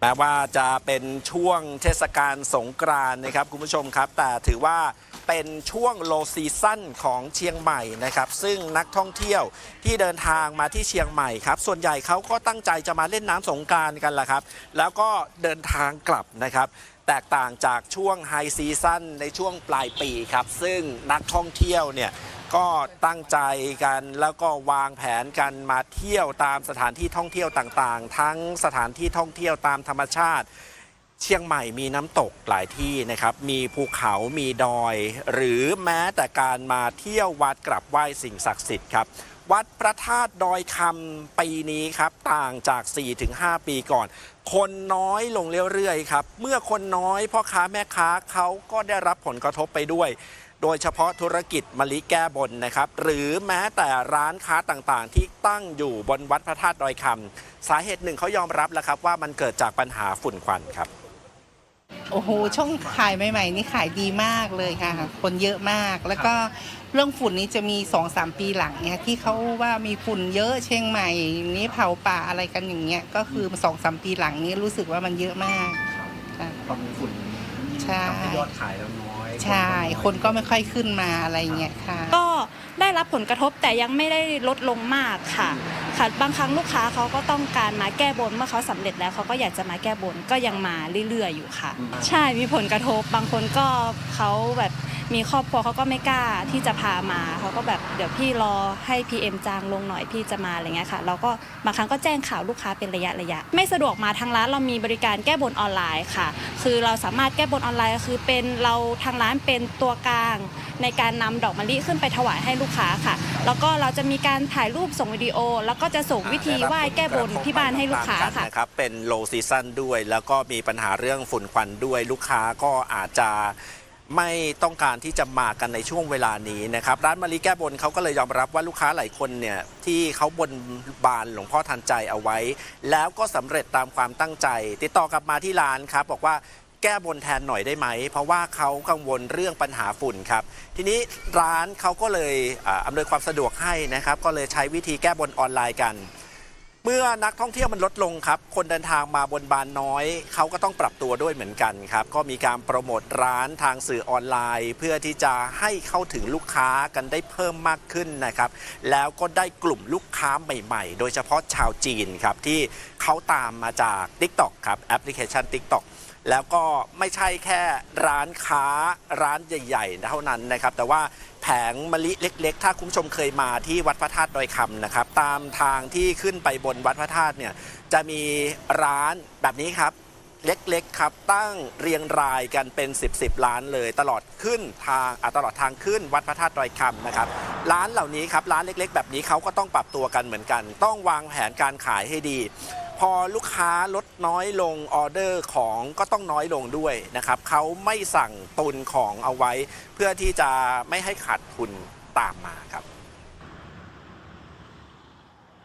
แม้ว่าจะเป็นช่วงเทศกาลสงกรานต์นะครับคุณผู้ชมครับ แต่ถือว่าเป็นช่วงโลซีซั่นของเชียงใหม่นะครับ ซึ่งนักท่องเที่ยวที่เดินทางมาที่เชียงใหม่ครับ ส่วนใหญ่เขาก็ตั้งใจจะมาเล่นน้ำสงกรารกันแหละครับ แล้วก็เดินทางกลับนะครับ แตกต่างจากช่วงไฮซีซั่นในช่วงปลายปีครับ ซึ่งนักท่องเที่ยวเนี่ย ก็ตั้งใจกันแล้วก็วางแผนกันมาเที่ยวตามสถานที่ท่องเที่ยวต่างๆ ทั้งสถานที่ท่องเที่ยวตามธรรมชาติ เชียงใหม่มีน้ำตกหลายที่นะครับ มีภูเขามีดอย หรือแม้แต่การมาเที่ยววัดกราบไหว้สิ่งศักดิ์สิทธิ์ครับ วัดพระธาตุดอยคำปีนี้ครับ ต่างจาก 4-5 ปีก่อน คนน้อยลงเรื่อยๆครับ เมื่อคนน้อยพ่อค้าแม่ค้าเขาก็ได้รับผลกระทบไปด้วย โดยเฉพาะธุรกิจมะลิแก้บนนะครับ หรือแม้แต่ร้านค้าต่างๆ ที่ตั้งอยู่บนวัดพระธาตุดอยคำสาเหตุหนึ่งเขายอมรับแล้วครับว่ามันเกิดจากปัญหาฝุ่นควันครับ โอ้โหช่องขายใหม่ๆนี่ขายดีมากเลยค่ะ คนเยอะมาก แล้วก็เรื่องฝุ่นนี้จะมีสองสามปีหลังเนี่ยที่เขาว่ามีฝุ่นเยอะเชียงใหม่นี้เผาป่าอะไรกันอย่างเงี้ยก็คือสองสามปีหลังนี้รู้สึกว่ามันเยอะมากค่ะพอมีฝุ่นใช่ทำให้ยอดขายเราน้อยใช่คนก็ไม่ค่อยขึ้นมาอะไรเงี้ยค่ะ ก็ได้รับผลกระทบแต่ยังไม่ได้ลดลงมากค่ะ ค่ะบางครั้งลูกค้าเขาก็ต้องการมาแก้บนเมื่อเขาสำเร็จแล้วเขาก็อยากจะมาแก้บนก็ยังมาเรื่อยๆอยู่ค่ะ ใช่มีผลกระทบบางคนก็เขาแบบมีครอบครัวเขาก็ไม่กล้าที่จะพามาเขาก็แบบเดี๋ยวพี่รอให้ PM จางลงหน่อยพี่จะมาอะไรเงี้ยค่ะเราก็บางครั้งก็แจ้งข่าวลูกค้าเป็นระยะระยะ ไม่สะดวกมาทางร้านเรามีบริการแก้บนออนไลน์ค่ะ คือเราสามารถแก้บนออนไลน์ก็คือเป็นเราทางร้านเป็นตัวกลาง ในการนำดอกมะลิขึ้นไปถวายให้ลูกค้าค่ะ แล้วก็เราจะมีการถ่ายรูปส่งวิดีโอ แล้วก็จะส่งวิธีไหว้แก้บนที่บ้านให้ลูกค้าค่ะนะครับเป็นโลซีซั o นด้วย แล้วก็มีปัญหาเรื่องฝุ่นควันด้วยลูกค้าก็อาจจะไม่ต้องการที่จะมากันในช่วงเวลานี้นะครับ ร้านมารีแก้บนเขาก็เลยยอมรับว่าลูกค้าหลายคนเนี่ยที่เขาบนบานหลวงพ่อทันใจเอาไว้ แล้วก็สำเร็จตามความตั้งใจ ติดต่อกลับมาที่ร้านครับบอกว่า แก้บนแทนหน่อยได้ไหม เพราะว่าเขากังวลเรื่องปัญหาฝุ่นครับ ทีนี้ร้านเขาก็เลยอำนวยความสะดวกให้นะครับ ก็เลยใช้วิธีแก้บนออนไลน์กัน เมื่อนักท่องเที่ยวมันลดลงครับ คนเดินทางมาบนบานน้อย เขาก็ต้องปรับตัวด้วยเหมือนกันครับ ก็มีการโปรโมทร้านทางสื่อออนไลน์ เพื่อที่จะให้เข้าถึงลูกค้ากันได้เพิ่มมากขึ้นนะครับ แล้วก็ได้กลุ่มลูกค้าใหม่ๆ โดยเฉพาะชาวจีนครับ ที่เขาตามมาจาก TikTok ครับแอปพลิเคชัน TikTok แล้วก็ไม่ใช่แค่ร้านค้าร้านใหญ่ ๆ เท่านั้นนะครับ แต่ว่า แผงมะลิเล็ก ๆ ถ้าคุณผู้ชมเคยมาที่วัดพระธาตุดอยคำนะครับ ตามทางที่ขึ้นไปบนวัดพระธาตุเนี่ยจะมีร้านแบบนี้ครับเล็กๆครับตั้งเรียงรายกันเป็น 10บสร้านเลยตลอดขึ้นทางตลอดทางขึ้นวัดพระธาตุดอยคำนะครับ ร้านเหล่านี้ครับร้านเล็กๆ แบบนี้เขาก็ต้องปรับตัวกันเหมือนกัน ต้องวางแผนการขายให้ดี พอลูกค้าลดน้อยลงออเดอร์ของก็ต้องน้อยลงด้วยนะครับเขาไม่สั่งตุนของเอาไว้ เพื่อที่จะไม่ให้ขาดทุนตามมาครับ